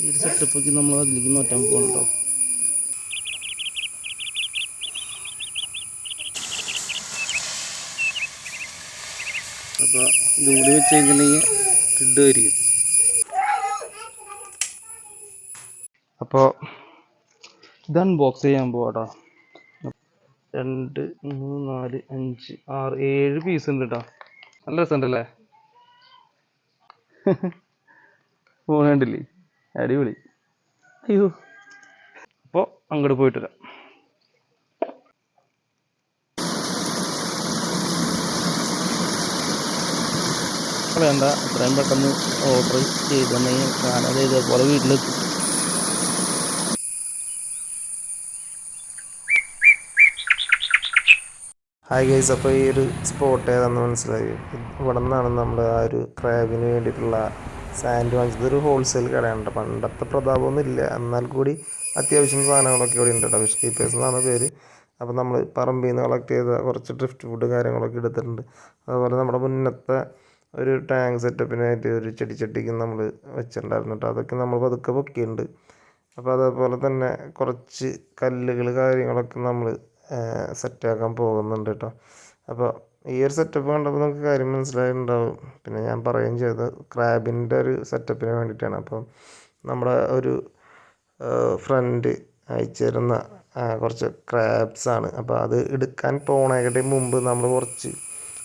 ഈ ഒരു സെറ്റപ്പൊക്കെ നമ്മൾ അതിലേക്ക് മാറ്റാൻ പോകണല്ലോ അപ്പോൾ ഇതുകൂടി വെച്ച് കഴിഞ്ഞിട്ടുണ്ടെങ്കിൽ കിഡുമായിരിക്കും അപ്പോൾ ഇത് അൺബോക്സ് ചെയ്യാൻ പോവാട്ടോ. രണ്ട് മൂന്ന് നാല് അഞ്ച് ആറ് ഏഴ് പീസ് ഉണ്ട് കേട്ടോ നല്ല രസമുണ്ടല്ലേ? ഫോൺ അടിപൊളി. അയ്യോ. അപ്പോൾ അങ്ങോട്ട് പോയിട്ട് വരാം. വേണ്ട എത്രയും പെട്ടെന്ന് ഓർഡർ ചെയ്തിട്ടുണ്ടെങ്കിൽ ഞാനത് ഇതേപോലെ വീട്ടിലെത്തും. ഹായ് ഗൈസ് അപ്പോൾ ഈ ഒരു സ്പോട്ട് ഏതാണെന്ന് മനസ്സിലായി. ഇവിടെ നിന്നാണ് നമ്മൾ ആ ഒരു ക്രാബിന് വേണ്ടിയിട്ടുള്ള സാൻഡ് വാങ്ങിച്ചത് ഒരു ഹോൾസെയിൽ കടയാണ് പണ്ടത്തെ പ്രതാപമൊന്നും ഇല്ല. എന്നാൽ കൂടി അത്യാവശ്യം സാധനങ്ങളൊക്കെ ഇവിടെ ഉണ്ട് കേട്ടോ ഫിഷ് കീപ്പേഴ്സ് എന്നാണ് പേര്. അപ്പോൾ നമ്മൾ പറമ്പിൽ നിന്ന് കളക്ട് ചെയ്ത കുറച്ച് ഡ്രിഫ്റ്റ് ഫുഡ് കാര്യങ്ങളൊക്കെ എടുത്തിട്ടുണ്ട്. അതുപോലെ നമ്മുടെ മുന്നത്തെ ഒരു ടാങ്ക് സെറ്റപ്പിനായിട്ട് ഒരു ചെടിച്ചട്ടിക്ക് നമ്മൾ വെച്ചിട്ടുണ്ടായിരുന്നു കേട്ടോ അതൊക്കെ നമ്മൾ പതുക്കെ പൊക്കിയുണ്ട് അപ്പോൾ അതേപോലെ തന്നെ കുറച്ച് കല്ലുകൾ കാര്യങ്ങളൊക്കെ നമ്മൾ സെറ്റാക്കാൻ പോകുന്നുണ്ട് കേട്ടോ അപ്പോൾ ഈ ഒരു സെറ്റപ്പ് കണ്ടപ്പോൾ നമുക്ക് കാര്യം മനസ്സിലായിട്ടുണ്ടാവും. പിന്നെ ഞാൻ പറയുകയും ചെയ്തു ക്രാബിന്റെ ഒരു സെറ്റപ്പിന് വേണ്ടിയിട്ടാണ്. അപ്പം നമ്മുടെ ഒരു ഫ്രണ്ട് അയച്ചു തരുന്ന കുറച്ച് ക്രാബ്സാണ് അപ്പോൾ അത് എടുക്കാൻ പോണേക്കട്ടെ മുമ്പ് നമ്മൾ കുറച്ച്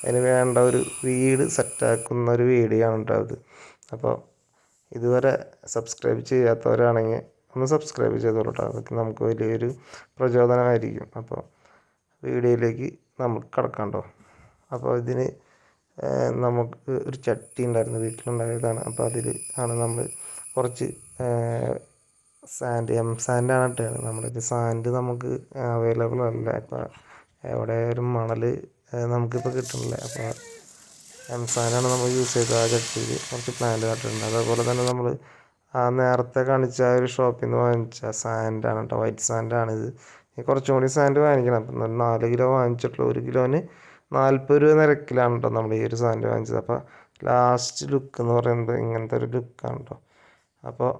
അതിന് വേണ്ട ഒരു വീട് സെറ്റാക്കുന്ന ഒരു വീഡിയോ ആണ് കേട്ടോ അത്. അപ്പോൾ ഇതുവരെ സബ്സ്ക്രൈബ് ചെയ്യാത്തവരാണെങ്കിൽ ഒന്ന് സബ്സ്ക്രൈബ് ചെയ്തോളൂ അതൊക്കെ നമുക്ക് വലിയൊരു പ്രചോദനമായിരിക്കും. അപ്പോൾ വീഡിയോയിലേക്ക് നമുക്ക് കടക്കാണ്ടോ അപ്പോൾ ഇതിന് നമുക്ക് ഒരു ചട്ടി ഉണ്ടായിരുന്നു വീട്ടിലുണ്ടായതാണ്. അപ്പോൾ അതിൽ ആണ് നമ്മൾ കുറച്ച് സാൻഡ് എം സാൻഡാണ് ഇട്ടത് നമ്മുടെ സാൻഡ് നമുക്ക് അവൈലബിൾ അല്ല. ഇപ്പോൾ ഒരു മണൽ നമുക്കിപ്പോൾ കിട്ടണില്ല അപ്പോൾ എം സാൻഡാണ് നമ്മൾ യൂസ് ചെയ്തത് ആ ചട്ടിയിൽ കുറച്ച് പ്ലാന്റ് നട്ടിട്ടുണ്ട്. അതേപോലെ തന്നെ നമ്മൾ ആ നേരത്തെ കാണിച്ച ആ ഒരു ഷോപ്പിൽ നിന്ന് വാങ്ങിച്ച സാൻഡാണ് കേട്ടോ വൈറ്റ് സാൻഡാണിത് കുറച്ചും കൂടി സാൻഡ് വാങ്ങിക്കണം. അപ്പം നാല് കിലോ വാങ്ങിച്ചിട്ടുള്ള. ഒരു കിലോന് നാൽപ്പത് രൂപ നിരക്കിലാണ് കേട്ടോ നമ്മൾ ഈ ഒരു സാധനം വാങ്ങിച്ചത്. അപ്പോൾ ലാസ്റ്റ് ലുക്ക് എന്ന് പറയുന്നത് ഇങ്ങനത്തെ ഒരു ലുക്കാണ് കേട്ടോ അപ്പോൾ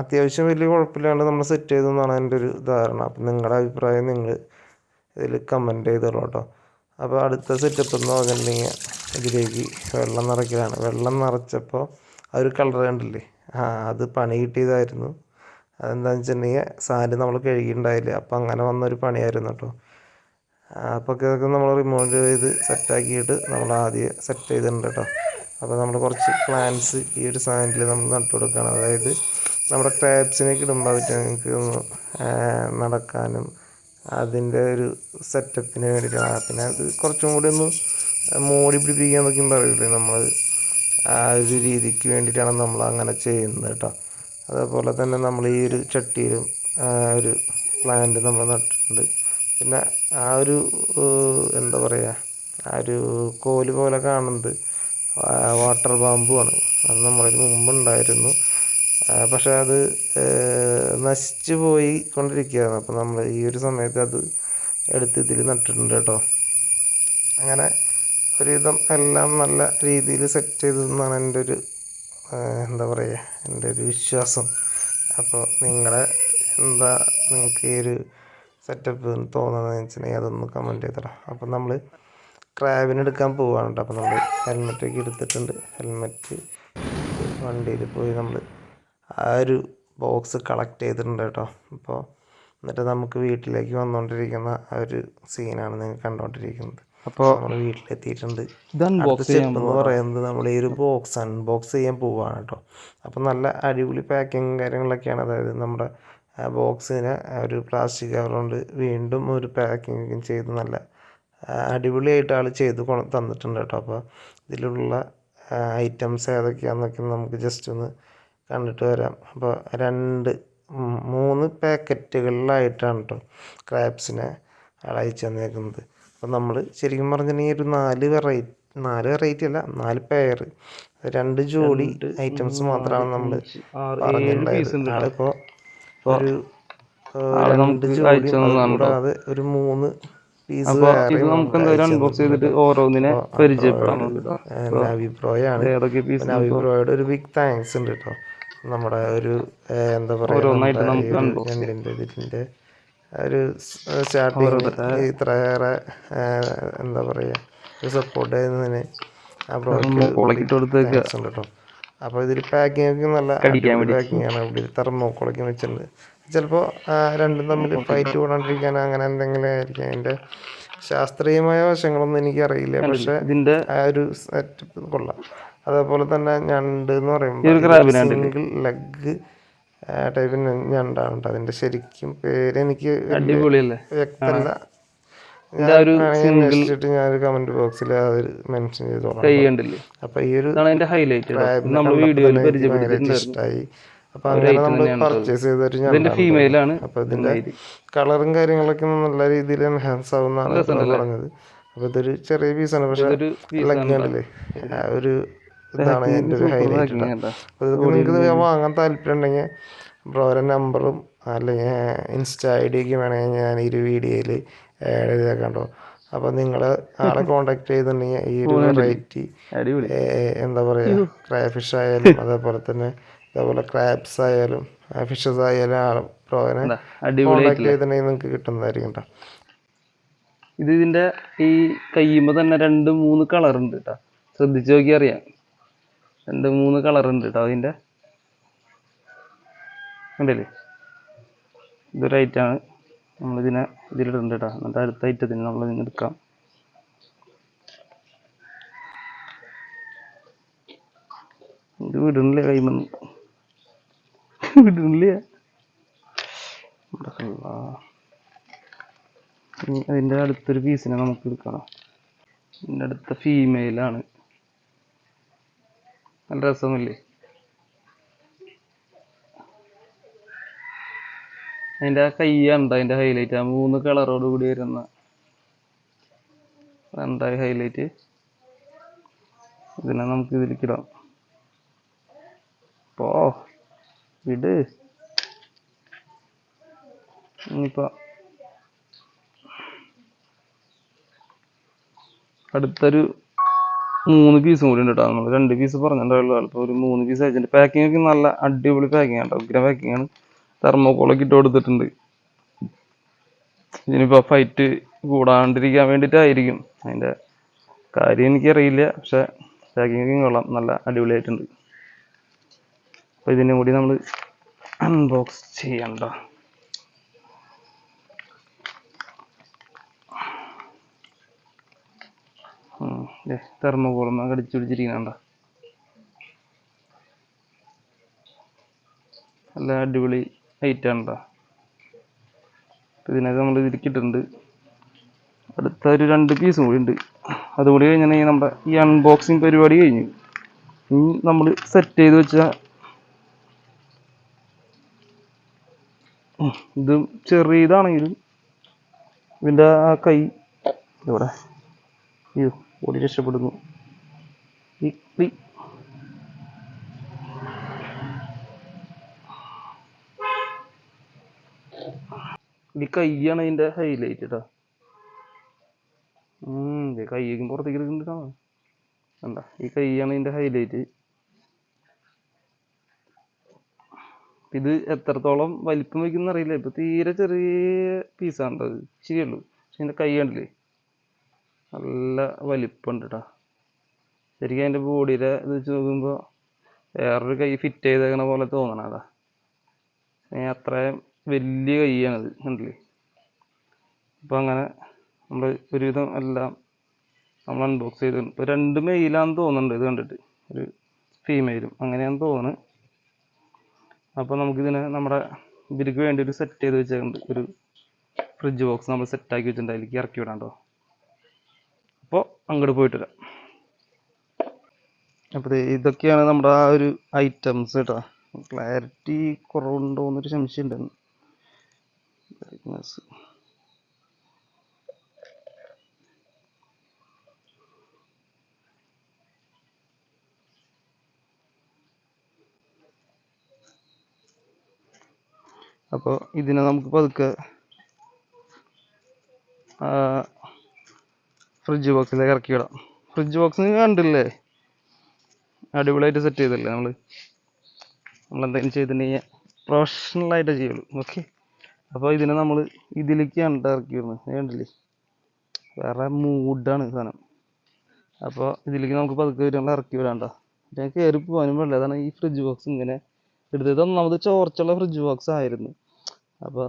അത്യാവശ്യം വലിയ കുഴപ്പമില്ലാണ്ട് നമ്മൾ സെറ്റ് ചെയ്തു എന്നാണ് എന്റെ ഒരു ധാരണ. അപ്പം നിങ്ങളുടെ അഭിപ്രായം നിങ്ങൾ ഇതിൽ കമന്റ് ചെയ്തോളൂ കേട്ടോ അപ്പോൾ അടുത്ത സെറ്റപ്പ് എന്ന് പറഞ്ഞിട്ടുണ്ടെങ്കിൽ ഇതിലേക്ക് വെള്ളം നിറയ്ക്കലാണ്. വെള്ളം നിറച്ചപ്പോൾ ആ ഒരു കളർ കണ്ടില്ലേ? ആ അത് പണി കിട്ടിയതായിരുന്നു. അതെന്താണെന്ന് വെച്ചിട്ടുണ്ടെങ്കിൽ സാരി നമ്മൾ കഴുകിയിട്ടുണ്ടായില്ല. അപ്പം അങ്ങനെ വന്നൊരു പണിയായിരുന്നു കേട്ടോ അപ്പോൾ ഇതൊക്കെ നമ്മൾ റിമൂവ് ചെയ്ത് സെറ്റാക്കിയിട്ട് നമ്മൾ ആദ്യം സെറ്റ് ചെയ്തിട്ടുണ്ട് കേട്ടോ. അപ്പോൾ നമ്മൾ കുറച്ച് പ്ലാന്റ്സ് ഈ ഒരു സാൻഡിൽ നമ്മൾ നട്ടു കൊടുക്കുകയാണ്. അതായത് നമ്മുടെ ക്രാബ്സിനൊക്കെ ഇടുമ്പോൾ നിങ്ങൾക്ക് ഒന്ന് നടക്കാനും അതിന്റെ ഒരു സെറ്റപ്പിന് വേണ്ടിയിട്ടാണ്. പിന്നെ അത് കുറച്ചും കൂടി ഒന്ന് മോടി പിടിപ്പിക്കാന്നൊക്കെയും പറയില്ലേ നമ്മൾ. ആ ഒരു രീതിക്ക് വേണ്ടിയിട്ടാണ് നമ്മൾ അങ്ങനെ ചെയ്യുന്നത് കേട്ടോ. അതേപോലെ തന്നെ നമ്മൾ ഈ ഒരു ചട്ടിയിലും ഒരു പ്ലാന്റ് നമ്മൾ നട്ടിട്ടുണ്ട്. പിന്നെ ആ ഒരു എന്താ പറയുക ആ ഒരു കോൽ പോലെ കാണുന്നത് വാട്ടർ ആണ്. അത് നമ്മുടെ മുമ്പുണ്ടായിരുന്നു പക്ഷെ പക്ഷേ അത് നശിച്ചു പോയി കൊണ്ടിരിക്കുകയാണ്. അപ്പോൾ നമ്മൾ ഈ ഒരു സമയത്ത് അത് എടുത്ത് ഇതിൽ നട്ടിട്ടുണ്ട് കേട്ടോ. അങ്ങനെ ഒരുവിധം എല്ലാം നല്ല രീതിയിൽ സെറ്റ് ചെയ്തതെന്നാണ് എന്റെ ഒരു എന്താ പറയുക എന്റെ ഒരു വിശ്വാസം. അപ്പോൾ നിങ്ങളെ എന്താ നിങ്ങൾക്ക് ഈ ഒരു സെറ്റപ്പ് തോന്നുന്നതെന്ന് വെച്ചാൽ അതൊന്ന് കമന്റ് ചെയ്തടാ. അപ്പം നമ്മൾ ക്രാബിന് എടുക്കാൻ പോവുകയാണ് കേട്ടോ അപ്പോൾ നമ്മൾ ഹെൽമെറ്റൊക്കെ എടുത്തിട്ടുണ്ട്. ഹെൽമെറ്റ് വണ്ടിയിൽ പോയി നമ്മൾ ആ ഒരു ബോക്സ് കളക്ട് ചെയ്തിട്ടുണ്ട് കേട്ടോ അപ്പോൾ എന്നിട്ട് നമുക്ക് വീട്ടിലേക്ക് വന്നുകൊണ്ടിരിക്കുന്ന ആ ഒരു സീനാണ് നിങ്ങൾ കണ്ടുകൊണ്ടിരിക്കുന്നത് അപ്പോൾ നമ്മൾ വീട്ടിലെത്തിയിട്ടുണ്ട്. അടുത്ത സ്റ്റെപ്പ് എന്ന് പറയുന്നത് നമ്മൾ ഈ ഒരു ബോക്സ് അൺബോക്സ് ചെയ്യാൻ പോവുകയാണ് കേട്ടോ അപ്പോൾ നല്ല അടിപൊളി പാക്കിങ് കാര്യങ്ങളൊക്കെയാണ്. അതായത് നമ്മുടെ ബോക്സിനെ ഒരു പ്ലാസ്റ്റിക് കവർ കൊണ്ട് വീണ്ടും ഒരു പാക്കിങ് ചെയ്ത് നല്ല അടിപൊളിയായിട്ട് ആൾ ചെയ്ത് കൊ തന്നിട്ടുണ്ട് കേട്ടോ. അപ്പോൾ ഇതിലുള്ള ഐറ്റംസ് ഏതൊക്കെയാണെന്നൊക്കെ നമുക്ക് ജസ്റ്റ് ഒന്ന് കണ്ടിട്ട് വരാം. അപ്പോൾ രണ്ട് മൂന്ന് പാക്കറ്റുകളിലായിട്ടാണ് കേട്ടോ ക്രാബ്സിനെ അയച്ചു തന്നേക്കുന്നത്. അപ്പോൾ നമ്മൾ ശരിക്കും പറഞ്ഞിട്ടുണ്ടെങ്കിൽ ഒരു നാല് വെറൈറ്റി നാല് വെറൈറ്റി അല്ല നാല് പെയർ രണ്ട് ജോഡി ഐറ്റംസ് മാത്രമാണ് നമ്മൾ പറഞ്ഞിട്ടുണ്ടായത് ആളിപ്പോൾ ഒരു രണ്ട് കൂടാതെ ഒരു മൂന്ന് പീസ് നമുക്ക് അൺബോക്സ് ചെയ്തിട്ട് ഓരോന്നിനെ പരിചയപ്പെടാം അഭിപ്രായമാണ് അഭിപ്രായയുടെ ഒരു ബിഗ് താങ്ക്സ് ഉണ്ട് കേട്ടോ നമ്മുടെ ഒരു എന്താ പറയുക ഈ ഒരു ഇതിന്റെ സ്റ്റാർട്ടിങ് ഇത്രയേറെ എന്താ പറയുക ഒരു സപ്പോർട്ട് ചെയ്യുന്നതിന് ആ കേട്ടോ അപ്പോൾ ഇതിൽ പാക്കിംഗ് ഒക്കെ നല്ല പാക്കിംഗ് ആണ് ഇവിടെ തെർമോക്കോളൊക്കെ വെച്ചിട്ടുണ്ട്. ചിലപ്പോൾ രണ്ടും തമ്മിൽ ഫൈറ്റ് കൂടാണ്ടിരിക്കാൻ അങ്ങനെ എന്തെങ്കിലും ആയിരിക്കും. അതിന്റെ ശാസ്ത്രീയമായ വശങ്ങളൊന്നും എനിക്കറിയില്ല പക്ഷെ ഇതിന്റെ ആ ഒരു സെറ്റപ്പ് കൊള്ളാം. അതേപോലെ തന്നെ ഞണ്ട് എന്ന് പറയുമ്പോൾ? സിംഗിൾ ലെഗ് ടൈപ്പ് ഞണ്ടാണ് അതിന്റെ ശരിക്കും പേര് എനിക്ക് വ്യക്തമല്ല ഇതിന്റെ ആ ഒരു അന്വേഷിച്ചിട്ട് ഞാൻ കമന്റ് ബോക്സിൽ മെൻഷൻ ചെയ്തോളാം അപ്പൊ ഈ ഒരു ഹൈലൈറ്റ് നമ്മൾ വീഡിയോയിൽ എനിക്ക് ഇഷ്ടമായി അപ്പൊ അങ്ങനെ നമ്മൾ പർച്ചേസ് ആണ്. അപ്പൊ ഇതിന്റെ കളറും കാര്യങ്ങളൊക്കെ നല്ല രീതിയിൽ എൻഹാൻസ് ആവുന്നതാണ് പറഞ്ഞത്. അപ്പൊ ഇതൊരു ചെറിയ പീസാണ് പക്ഷെ ലഗ്നല്ലേ ആ ഒരു ഇതാണ് എന്റെ ഒരു ഹൈലൈറ്റ് അപ്പോൾ നിങ്ങൾക്ക് വാങ്ങാൻ താല്പര്യം ഉണ്ടെങ്കിൽ ബ്രോയുടെ നമ്പറും അല്ലെങ്കിൽ ഇൻസ്റ്റ ഐ ഡി ഒക്കെ വേണമെങ്കിൽ ഞാൻ ഈ ഒരു വീഡിയോയിൽ ആഡ് കണ്ടോ? അപ്പോൾ നിങ്ങൾ ആളെ കോണ്ടാക്ട് ചെയ്തിട്ടുണ്ടെങ്കിൽ ഈ ഒരു വെറൈറ്റി എന്താ പറയുക ക്രാഫിഷ് ആയാലും അതേപോലെ തന്നെ അതേപോലെ ക്രാബ്സ് ആയാലും ഫിഷസ് ആയാലും ആളും പ്രോനെ കോണ്ടാക്ട് ചെയ്തിട്ടുണ്ടെങ്കിൽ നിങ്ങൾക്ക് കിട്ടുന്നതായിരിക്കും കേട്ടോ ഇത് ഇതിന്റെ ഈ കയ്യുമ്പോ തന്നെ രണ്ട് മൂന്ന് കളർ ഉണ്ട് കേട്ടോ ശ്രദ്ധിച്ചു നോക്കി അറിയാം. രണ്ട് മൂന്ന് കളർ ഉണ്ട് കേട്ടോ അതിന്റെ. കണ്ടില്ലേ? ഇതൊരു ഐറ്റാണ് നമ്മളിതിനെ ഇതിലിടണ്ട കേട്ടോ എന്നിട്ട് അടുത്ത ഐറ്റത്തിന് നമ്മൾ ഇതിന് എടുക്കാം. ഇത് വിടണില്ലേ കൈമന്ന്? വിടണില്ലേ? അതിന്റെ അടുത്തൊരു പീസിനെ നമുക്ക് എടുക്കണം. ഇതിന്റെ അടുത്ത ഫീമെയിൽ ആണ്. നല്ല രസമില്ലേ? അതിന്റെ ആ കയ്യാണ് അതിന്റെ ഹൈലൈറ്റ് ആ മൂന്ന് കളറോട് കൂടി വരുന്ന. രണ്ടായി ഹൈലൈറ്റ് ഇതിനെ നമുക്ക് ഇതിലേക്ക് ഇടാം. പോ വിട്. ഇനിയിപ്പോ അടുത്തൊരു മൂന്ന് പീസും കൂടി ഉണ്ട് കേട്ടോ. നമ്മൾ രണ്ട് പീസ് പറഞ്ഞിട്ടുണ്ടാവുള്ളൂ അപ്പോൾ ഒരു മൂന്ന് പീസ് അയച്ചിട്ടുണ്ട് പാക്കിംഗ് ഒക്കെ നല്ല അടിപൊളി പാക്കിംഗ് ആണ് ഉഗ്ര പാക്കിംഗ് ആണ്. തെർമോക്കോളൊക്കെ ഇട്ട് കൊടുത്തിട്ടുണ്ട്. ഇതിനിപ്പോൾ ഫൈറ്റ് കൂടാണ്ടിരിക്കാൻ വേണ്ടിയിട്ടായിരിക്കും. അതിന്റെ കാര്യം എനിക്കറിയില്ല. പക്ഷെ ഒക്കെ കൊള്ളാം. നല്ല അടിപൊളിയായിട്ടുണ്ട്. അപ്പോൾ ഇതിനും കൂടി നമ്മൾ അൺബോക്സ് ചെയ്യണ്ട തെർമോകോളും കടിച്ചു പിടിച്ചിരിക്കുന്നുണ്ട നല്ല അടിപൊളി കേട്ടോ ഇതിനകം നമ്മൾ ഇതിരിക്കിട്ടുണ്ട് അടുത്ത ഒരു രണ്ട് പീസും കൂടി ഉണ്ട്. അതുകൂടി കഴിഞ്ഞാൽ നമ്മുടെ ഈ അൺബോക്സിങ് പരിപാടി കഴിഞ്ഞു. ഇനി നമ്മൾ സെറ്റ് ചെയ്ത് വെച്ച ഇത് ചെറിയതാണെങ്കിലും ഇതിന്റെ ആ കൈ ഇവിടെ അയ്യോ ഓടി രക്ഷപ്പെടുന്നു ഈ ഈ ഈ കൈയാണ് ഇതിന്റെ ഹൈലൈറ്റ് കേട്ടോ ഉം ദേ കൈയ്യും പുറത്തേക്ക് എടുക്കുന്നുണ്ട്? എന്താ ഈ കൈയാണ് ഇതിന്റെ ഹൈലൈറ്റ് ഇത് എത്രത്തോളം വലിപ്പം വെക്കുന്ന അറിയില്ല. ഇപ്പൊ തീരെ ചെറിയ പീസാണ് അത് ശരിയുള്ളൂ. പക്ഷെ ഇതിന്റെ കൈ കണ്ടില്ലേ? നല്ല വലിപ്പമുണ്ട് കേട്ടോ ശരിക്കും അതിന്റെ ബോഡിയുടെ ഇത് വെച്ച് നോക്കുമ്പോൾ വേറൊരു കൈ ഫിറ്റ് ചെയ്തേക്കണ പോലെ തോന്നണം അതാ അത്രയും വലിയ കൈയാണത് കണ്ടില്ലേ? അപ്പോൾ അങ്ങനെ നമ്മൾ ഒരുവിധം എല്ലാം നമ്മൾ അൺബോക്സ് ചെയ്ത് ഇപ്പോൾ രണ്ട് മെയിലാണെന്ന് തോന്നുന്നുണ്ട് ഇത് കണ്ടിട്ട് ഒരു ഫീമെയിലും അങ്ങനെയാന്ന് തോന്നുന്നു. അപ്പോൾ നമുക്കിതിനെ നമ്മുടെ ഇവർക്ക് വേണ്ടി ഒരു സെറ്റ് ചെയ്ത് വെച്ചിട്ടുണ്ട് ഒരു ഫ്രിഡ്ജ് ബോക്സ് നമ്മൾ സെറ്റാക്കി വെച്ചിട്ടുണ്ട്. അതിലേക്ക് ഇറക്കി വിടാം കേട്ടോ. അപ്പോൾ അങ്ങോട്ട് പോയിട്ട് വരാം. അപ്പോൾ ഇതൊക്കെയാണ് നമ്മുടെ ആ ഒരു ഐറ്റംസ് കേട്ടോ. ക്ലാരിറ്റി കുറവുണ്ടോ എന്നൊരു സംശയം ഉണ്ടായിരുന്നു Brightness. അപ്പോൾ ഇതിനെ നമുക്ക് പതുക്കെ ഫ്രിഡ്ജ് ബോക്സിലേക്ക് ഇറക്കി വിടാം. ഫ്രിഡ്ജ് ബോക്സ് നിങ്ങൾ കണ്ടില്ലേ? അടിപൊളിയായിട്ട് സെറ്റ് ചെയ്തല്ലേ നമ്മൾ നമ്മൾ എന്തെങ്കിലും ചെയ്തിട്ടുണ്ടെങ്കിൽ പ്രൊഫഷണലായിട്ടേ ചെയ്യുള്ളൂ. ഓക്കെ അപ്പോൾ ഇതിനെ നമ്മൾ ഇതിലേക്ക് ഇറക്കി വരുന്നത് കണ്ടില്ലേ? വേറെ മൂഡാണ് സാധനം. അപ്പോൾ ഇതിലേക്ക് നമുക്ക് പതുക്കെ വരുമ്പോൾ ഇറക്കി വിടാണ്ട ഞാൻ കയറി പോകാനും പാടില്ല. അതാണ് ഈ ഫ്രിഡ്ജ് ബോക്സ് ഇങ്ങനെ എടുത്തത് ഒന്നാമത് ചോർച്ചുള്ള ഫ്രിഡ്ജ് ബോക്സ് ആയിരുന്നു. അപ്പോൾ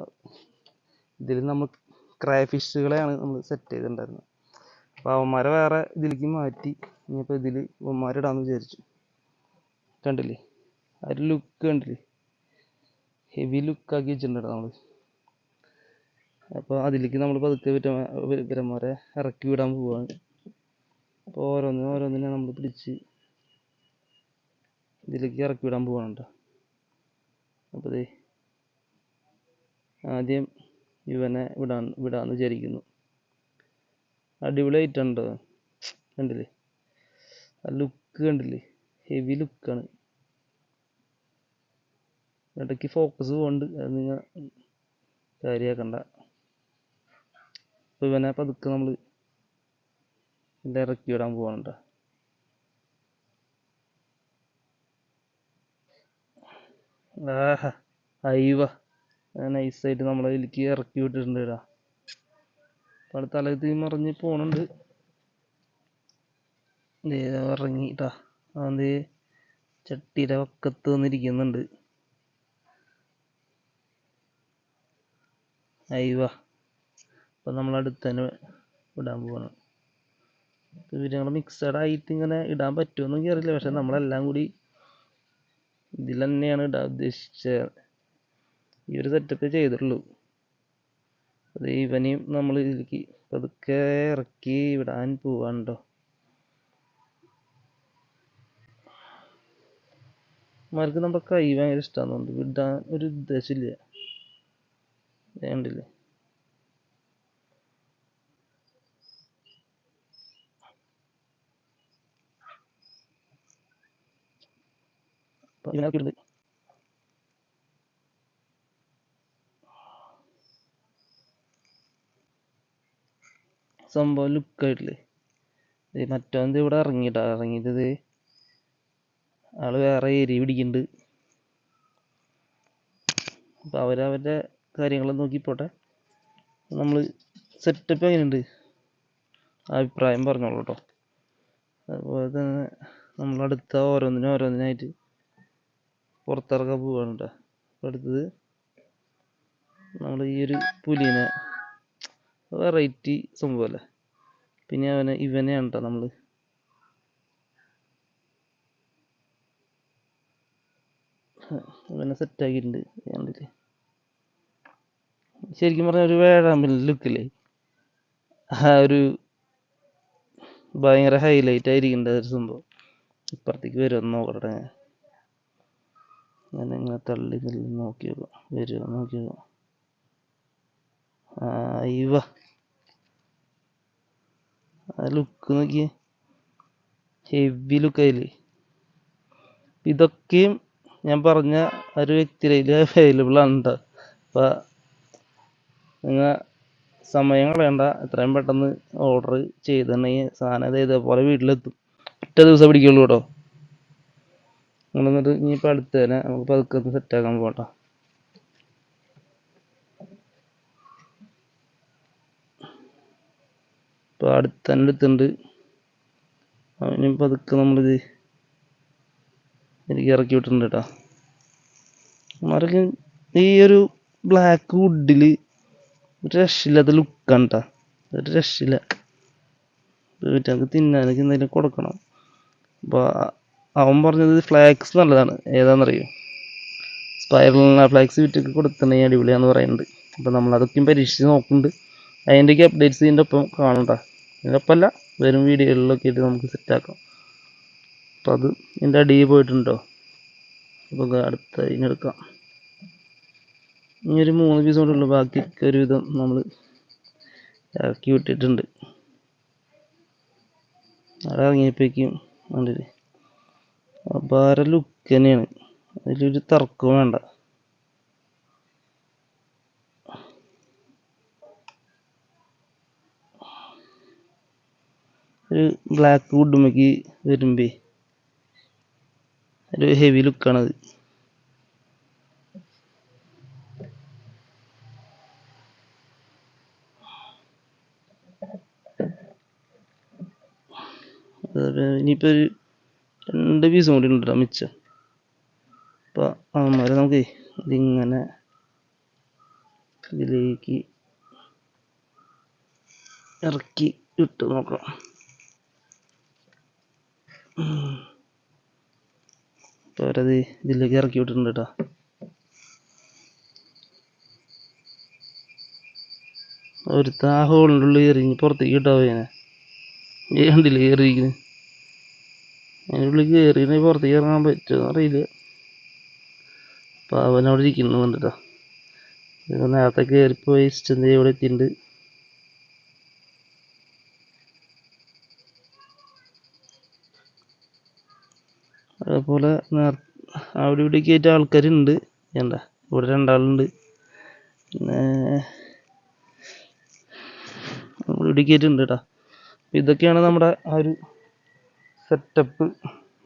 ഇതിൽ നമ്മൾ ക്രൈ ഫിഷുകളെയാണ് നമ്മൾ സെറ്റ് ചെയ്തിട്ടുണ്ടായിരുന്നത്. അപ്പോൾ അവന്മാരെ വേറെ ഇതിലേക്ക് മാറ്റി ഇനിയിപ്പോൾ ഇതിൽ അവന്മാരിടാന്ന് വിചാരിച്ചു. കണ്ടില്ലേ? ആ ഒരു ലുക്ക് കണ്ടില്ലേ? ഹെവി ലുക്കാക്കി വെച്ചിട്ടുണ്ട് നമ്മൾ അപ്പോൾ അതിലേക്ക് നമ്മൾ പതുക്കെ വിറ്റ വിരന്മാരെ ഇറക്കി വിടാൻ പോവാണ്. അപ്പോൾ ഓരോന്നിനും ഓരോന്നിനെ നമ്മൾ പിടിച്ച് ഇതിലേക്ക് ഇറക്കി വിടാൻ പോവുകയാണ് കേട്ടോ അപ്പോൾ ദേ ആദ്യം ഇവനെ വിടാൻ വിടാമെന്ന് വിചാരിക്കുന്നു. അടിപൊളിയായിട്ടുണ്ട് കണ്ടില്ലേ? ആ ലുക്ക് കണ്ടില്ലേ? ഹെവി ലുക്കാണ് ഇടയ്ക്ക് ഫോക്കസ് പോകുന്നുണ്ട് അത് നിങ്ങൾ കാര്യമാക്കണ്ട അപ്പോൾ ഇവനെ പതുക്കെ നമ്മൾ ഇറക്കി വിടാൻ പോകണ്ട ആഹാ അയ്യവ നൈസായിട്ട് നമ്മളെ ഇതിലേക്ക് ഇറക്കി വിട്ടിട്ടുണ്ട് ഇടാ അപ്പോൾ തലകത്തി മറിഞ്ഞ് പോണുണ്ട്. ഇറങ്ങിട്ടാ. അത് ചട്ടിയുടെ വക്കത്ത് വന്നിരിക്കുന്നുണ്ട്. അയ്യവ അപ്പം നമ്മൾ അടുത്ത് തന്നെ ഇടാൻ പോവാണ്. ഇവർ ഞങ്ങൾ മിക്സഡ് ആയിട്ട് ഇങ്ങനെ ഇടാൻ പറ്റുമെന്ന് കയറില്ല പക്ഷെ നമ്മളെല്ലാം കൂടി ഇതിൽ തന്നെയാണ് ഇടാൻ ഉദ്ദേശിച്ചത് ഈ ഒരു സെറ്റപ്പ് ചെയ്തിട്ടുള്ളൂ അത് ഇവനെയും നമ്മൾ ഇതിലേക്ക് പതുക്കെ ഇറക്കി വിടാൻ പോവാണ്ടോ? മാർക്ക് നമ്മുടെ കൈ ഭയങ്കര ഇഷ്ടമാകുന്നുണ്ട് വിടാൻ ഒരു ഉദ്ദേശമില്ല ദേ അപ്പൊ സംഭവം ലുക്കായിട്ടില്ലേ മറ്റവൻ ഇവിടെ ഇറങ്ങിട്ടാ ഇറങ്ങിയിട്ട് ആൾ വേറെ ഏരിയ പിടിക്കുന്നുണ്ട്. അപ്പോൾ അവരവരുടെ കാര്യങ്ങളെ നോക്കി പോട്ടെ. നമ്മൾ സെറ്റപ്പ് എങ്ങനെയുണ്ട്? അഭിപ്രായം പറഞ്ഞോളൂ കേട്ടോ. അതുപോലെ തന്നെ നമ്മളടുത്ത ഓരോന്നിനും ഓരോന്നിനായിട്ട് പുറത്തിറക്കാൻ പോവാണ് കേട്ടോ അടുത്തത് നമ്മൾ ഈ ഒരു പുലിനെ വെറൈറ്റി സംഭവമല്ലേ പിന്നെ അവനെ ഇവനെയാണ് കേട്ടോ നമ്മൾ ഇവനെ സെറ്റാക്കിയിട്ടുണ്ട് കണ്ടില്ലേ? ശരിക്കും പറഞ്ഞ ഒരു വേഴാമ്പൽ ലുക്കില്ലേ ആ ഒരു ഭയങ്കര ഹൈലൈറ്റ് ആയിരിക്കേണ്ട ഒരു സംഭവം. ഇപ്പുറത്തേക്ക് വരുമെന്ന് നോക്കട്ടെ. ഞാൻ ഞാൻ ഇങ്ങനെ തള്ളി തള്ളി നോക്കി നോക്കാം വരുമോ നോക്കി നോക്കാം ആ ഇവ ലുക്ക് നോക്കിയേ ഹെവി ലുക്കായില്ലേ ഇതൊക്കെയും ഞാൻ പറഞ്ഞ ഒരു വ്യക്തിയിൽ അവൈലബിൾ ആണ് അപ്പൊ അപ്പോൾ നിങ്ങൾ സമയം കളയണ്ട എത്രയും പെട്ടെന്ന് ഓർഡർ ചെയ്തിട്ടുണ്ടെങ്കിൽ സാധനം ഇത് ഇതേപോലെ വീട്ടിലെത്തും. ഒറ്റ ദിവസം പിടിക്കുള്ളൂ കേട്ടോ നിങ്ങൾ എന്നിട്ട് ഇനിയിപ്പോൾ അടുത്ത് തന്നെ നമുക്ക് പതുക്കെ ഒന്ന് സെറ്റാക്കാൻ പോകട്ടോ ഇപ്പോൾ അടുത്ത് തന്നെ എടുത്തുണ്ട് അവന് പതുക്കെ നമ്മളിത് എനിക്ക് ഇറക്കി വിട്ടിട്ടുണ്ട് കേട്ടോ. അവന്മാരൊക്കെ ഈ ഒരു ബ്ലാക്ക് വുഡിൽ ഒരു രക്ഷയില്ലാത്ത ലുക്കാണ് കേട്ടോ ഒരു രക്ഷയില്ല. വീട്ടുകാർക്ക് തിന്നാനൊക്കെ എന്തെങ്കിലും കൊടുക്കണം. അപ്പോൾ അവൻ പറഞ്ഞത് ഫ്ലാക്സ് നല്ലതാണ്. ഏതാണെന്നറിയോ സ്പൈറൽ ഫ്ലാക്സ് വിറ്റൊക്കെ കൊടുത്തിട്ടുണ്ടെങ്കിൽ അടിപൊളിയാന്ന് പറയുന്നുണ്ട്. അപ്പോൾ നമ്മൾ അതൊക്കെയും പരീക്ഷിച്ച് നോക്കുന്നുണ്ട്. അതിന്റെയൊക്കെ അപ്ഡേറ്റ്സ് ഇതിന്റെ ഒപ്പം കാണണ്ട. ഇതിന്റെ ഒപ്പമല്ല വരും വീഡിയോകളിലൊക്കെ ആയിട്ട് നമുക്ക് സെറ്റാക്കാം അപ്പോൾ അത് ഇതിന്റെ അടിയിൽ പോയിട്ടുണ്ടോ? അപ്പോൾ അടുത്ത ഇതിനെടുക്കാം ഇനി ഒരു മൂന്ന് പീസ് കൂടെ ഉള്ളു. ബാക്കിയൊക്കെ ഒരുവിധം നമ്മൾ ഇറക്കി വിട്ടിട്ടുണ്ട്. അവിടെ ഇറങ്ങിയപ്പോഴേക്കും കണ്ടില്ലേ? അപാര ലുക്ക് തന്നെയാണ്. അതിലൊരു തർക്കവും വേണ്ട. ഒരു ബ്ലാക്ക് വുഡുമേക്ക് വരുമ്പേ ഒരു ഹെവി ലുക്കാണത് ഇനിയിപ്പോ ഒരു രണ്ട് പീസും കൂടി ഉണ്ട് മിച്ചം. അപ്പോൾ അവന്മാരെ നമുക്ക് ഇതിങ്ങനെ ഇതിലേക്ക് ഇറക്കി ഇട്ട് നോക്കാം. അപ്പോൾ അവരത് ഇതിലേക്ക് ഇറക്കി വിട്ടിട്ടുണ്ട് കേട്ടോ ഒരുത്ത ആ ഉള്ളിൽ എറിഞ്ഞ് പുറത്തേക്ക് ഇട്ടാവും ഞാൻ ഈ കണ്ടില്ലേ കയറിയിരിക്കുന്നത് അതിന്റെ ഉള്ളിൽ കയറിയിട്ട് പുറത്തേക്ക് ഇറങ്ങാൻ പറ്റുമോ അറിയില്ല അപ്പോൾ അവനവിടെ ഇരിക്കുന്നു കണ്ടിട്ടോ. നേരത്തെ കയറിപ്പോയി ഇഷ്ടം ഇവിടെ എത്തിയിട്ടുണ്ട്. അതേപോലെ നേർ അവിടെ ഇവിടെ ആയിട്ട് ആൾക്കാരുണ്ട്. എന്താ ഇവിടെ രണ്ടാളുണ്ട്. പിന്നെ ഇവിടെ ആയിട്ടുണ്ട് കേട്ടോ. ഇതൊക്കെയാണ് നമ്മുടെ ആ ഒരു സെറ്റപ്പ്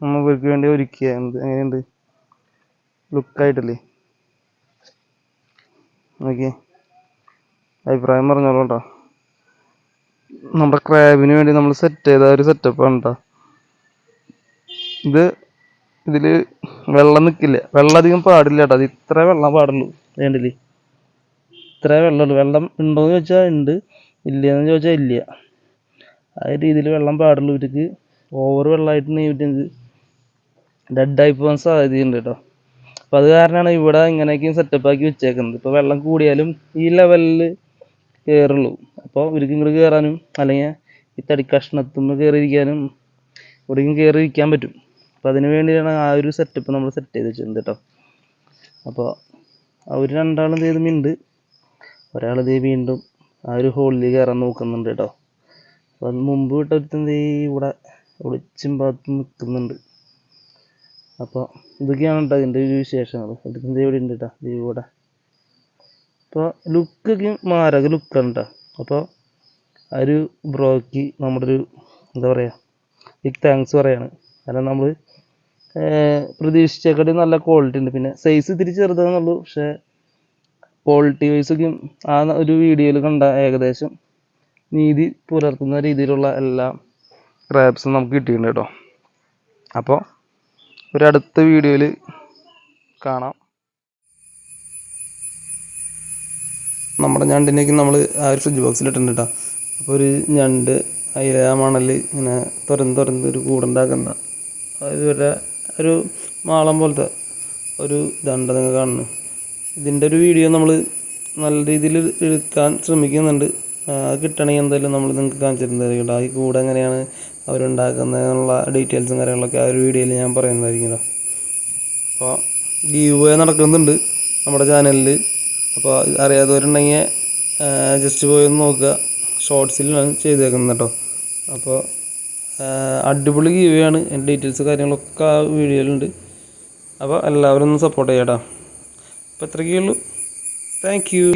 നമ്മൾ ഇവർക്ക് വേണ്ടി ഒരുക്കിയ എങ്ങനെയുണ്ട്? ലുക്കായിട്ടല്ലേ ഓക്കെ അഭിപ്രായം പറഞ്ഞോളൂ കേട്ടോ നമ്മുടെ ക്രാബിന് വേണ്ടി നമ്മൾ സെറ്റ് ചെയ്ത ഒരു സെറ്റപ്പാണ് കേട്ടോ ഇത് ഇതിൽ വെള്ളം നിൽക്കില്ല വെള്ളം അധികം പാടില്ല കേട്ടോ അത് ഇത്ര വെള്ളം പാടുള്ളൂ. വേണ്ടില്ലേ? ഇത്ര വെള്ളമുള്ളൂ വെള്ളം ഉണ്ടോയെന്ന് ചോദിച്ചാൽ ഉണ്ട്. ഇല്ലയെന്ന് ചോദിച്ചാൽ ഇല്ല. ആ രീതിയിൽ വെള്ളം പാടുള്ളൂ ഇവർക്ക്. ഓവർ വെള്ളമായിട്ട് നീട്ടിയത് ഡെഡായി പോകാൻ സാധ്യതയുണ്ട് കേട്ടോ അപ്പോൾ അത് കാരണമാണ് ഇവിടെ ഇങ്ങനെയൊക്കെയും സെറ്റപ്പാക്കി വെച്ചേക്കുന്നത്. ഇപ്പോൾ വെള്ളം കൂടിയാലും ഈ ലെവലിൽ കയറുള്ളൂ അപ്പോൾ ഇവർക്ക് ഇങ്ങോട്ട് കയറാനും അല്ലെങ്കിൽ ഈ തടി നിന്ന് കയറിയിരിക്കാനും ഇവിടേക്കും കയറി ഇരിക്കാൻ പറ്റും. അപ്പോൾ അതിന് വേണ്ടിയാണ് ആ ഒരു സെറ്റപ്പ് നമ്മൾ സെറ്റ് ചെയ്ത് വെച്ചിരുന്നത് കേട്ടോ അപ്പോൾ അവർ രണ്ടാളും ചെയ്ത് മിണ്ട്. ഒരാൾ ഇതേ വീണ്ടും ആ ഒരു ഹോളിൽ കയറാൻ നോക്കുന്നുണ്ട് കേട്ടോ അപ്പോൾ അത് മുമ്പ് വിട്ട ഇവിടെ ഒളിച്ചും പാത്തും നിൽക്കുന്നുണ്ട് അപ്പോൾ ഇതൊക്കെയാണ് കേട്ടോ ഇതിന്റെ ഒരു വിശേഷങ്ങൾ ദേ ഇവിടെ ഉണ്ട് കേട്ടോ ദേ ഇവിടെ. അപ്പോൾ ലുക്കൊക്കെ മാരക ലുക്കാണ് കേട്ടോ അപ്പോൾ ആ ഒരു ബ്രോയ്ക്ക് നമ്മുടെ ഒരു എന്താ പറയുക ബിഗ് താങ്ക്സ് പറയാണ്. കാരണം നമ്മൾ പ്രതീക്ഷിച്ചേക്കാട്ടി നല്ല ക്വാളിറ്റി ഉണ്ട് പിന്നെ സൈസ് ഇത്തിരി ചെറുതാണെന്നുള്ളൂ പക്ഷേ ക്വാളിറ്റി വൈസൊക്കെ ആ ഒരു വീഡിയോയിൽ കണ്ട ഏകദേശം നീതി പുലർത്തുന്ന രീതിയിലുള്ള എല്ലാ ക്രാബ്സും നമുക്ക് കിട്ടിയിട്ടുണ്ട് കേട്ടോ. അപ്പോൾ ഒരടുത്ത വീഡിയോയിൽ കാണാം. നമ്മുടെ ഞണ്ടിനേക്ക് നമ്മൾ ആ ഒരു ഫ്രിഡ്ജ് ബോക്സിൽ ഇട്ടിട്ടുണ്ട് കേട്ടോ. അപ്പോൾ ഒരു ഞണ്ട് അയില മണൽ ഇങ്ങനെ തുരന്ന് തുരന്ന് ഒരു കൂടുണ്ടാക്കുന്ന ഇവരുടെ ഒരു മാളം പോലത്തെ ഒരു ഇതുണ്ട് നിങ്ങൾ കാണുന്നത്. ഇതിന്റെ ഒരു വീഡിയോ നമ്മൾ നല്ല രീതിയിൽ എടുക്കാൻ ശ്രമിക്കുന്നുണ്ട്. കിട്ടണമെങ്കിൽ എന്തായാലും നമ്മൾ നിങ്ങൾക്ക് കാണിച്ചിട്ടുണ്ടായിരിക്കും കേട്ടോ. ഈ കൂടെ എങ്ങനെയാണ് അവരുണ്ടാക്കുന്നതെന്നുള്ള ഡീറ്റെയിൽസും കാര്യങ്ങളൊക്കെ ആ ഒരു വീഡിയോയിൽ ഞാൻ പറയുന്നതായിരിക്കുമല്ലോ. അപ്പോൾ ഗീവ് നടക്കുന്നുണ്ട് നമ്മുടെ ചാനലിൽ അപ്പോൾ അറിയാത്തവരുണ്ടെങ്കിൽ ജസ്റ്റ് പോയി ഒന്ന് നോക്കുക. ഷോർട്സിലാണ് ചെയ്തേക്കുന്നത് കേട്ടോ. അപ്പോൾ അടിപൊളി ഗീവ് ആണ്. എന്റെ ഡീറ്റെയിൽസ് കാര്യങ്ങളൊക്കെ ആ വീഡിയോയിലുണ്ട്. അപ്പോൾ എല്ലാവരും ഒന്ന് സപ്പോർട്ട് ചെയ്യാം കേട്ടോ. അപ്പോൾ ഇത്രയൊക്കെ ഉള്ളൂ. Thank you